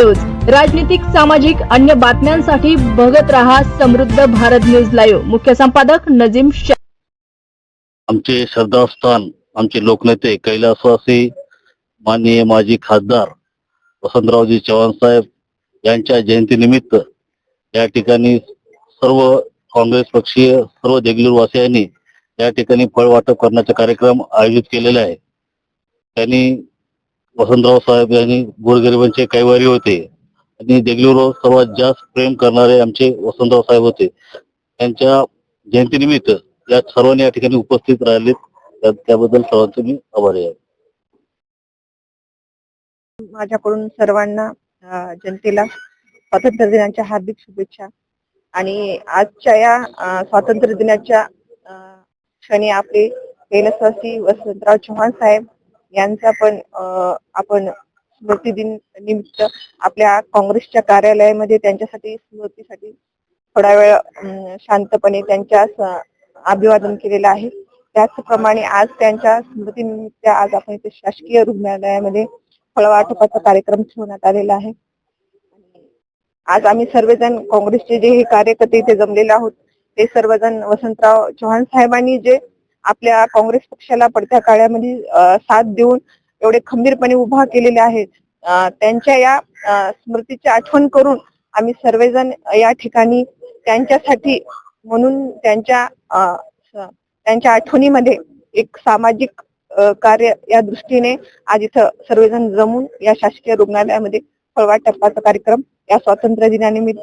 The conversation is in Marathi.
न्यूज. राजनीतिक सामाजिक अन्य बातम्यांसाठी बघत रहा समृद्ध भारत न्यूज लाईव्ह. मुख्य संपादक नजीम शाह आमचे श्रद्धास्थान आमचे लोकनेते कैलासवासी माननीय माजी खासदार वसंतरावजी चव्हाण साहेब यांच्या जयंतीनिमित्त या ठिकाणी सर्व काँग्रेस पक्षीय सर्व देगलूरवासियांनी या ठिकाणी फळ वाटप करण्याचा कार्यक्रम आयोजित केलेला आहे. त्यांनी वसंतराव साहेब यांनी गोरगरिबांचे कैवारी होते आणि देगलूरवर सर्वात जास्त प्रेम करणारे आमचे वसंतराव साहेब होते. त्यांच्या जयंतीनिमित्त या सर्वांनी या ठिकाणी उपस्थित राहिलेत. त्याबद्दल सर्वांचे मी आभारी आहे. माझ्याकडून सर्वांना जनतेला स्वातंत्र्य दिनाच्या हार्दिक शुभेच्छा. आणि आजच्या या स्वातंत्र्य दिनाच्या क्षणी आपले वसंतराव चव्हाण साहेब यांचा पण आपण स्मृती दिन निमित्त आपल्या काँग्रेसच्या कार्यालयामध्ये त्यांच्यासाठी स्मृतीसाठी थोडा वेळ शांतपणे त्यांच्या अभिवादन केलेलं आहे. त्याचप्रमाणे आज त्यांच्या स्मृतीनिमित्त आज आपण इथे शासकीय रुग्णालयामध्ये फळवाटपाचा कार्यक्रम ठेवण्यात आलेला आहे. आज आम्ही सर्वजण काँग्रेसचे जे हे कार्यकर्ते इथे जमलेले आहोत ते सर्वजण वसंतराव चव्हाण साहेबांनी जे आपल्या काँग्रेस पक्षाला पडत्या काळामध्ये साथ देऊन एवढे खंबीरपणे उभा केलेले आहेत. त्यांच्या या स्मृतीची आठवण करून आम्ही सर्वजण या ठिकाणी त्यांच्यासाठी म्हणून त्यांच्या त्यांच्या आठवणीमध्ये एक सामाजिक कार्य या दृष्टीने आज इथं सर्वजण जमून या शासकीय रुग्णालयामध्ये फळवाटपाचा कार्यक्रम या स्वातंत्र्य दिनानिमित्त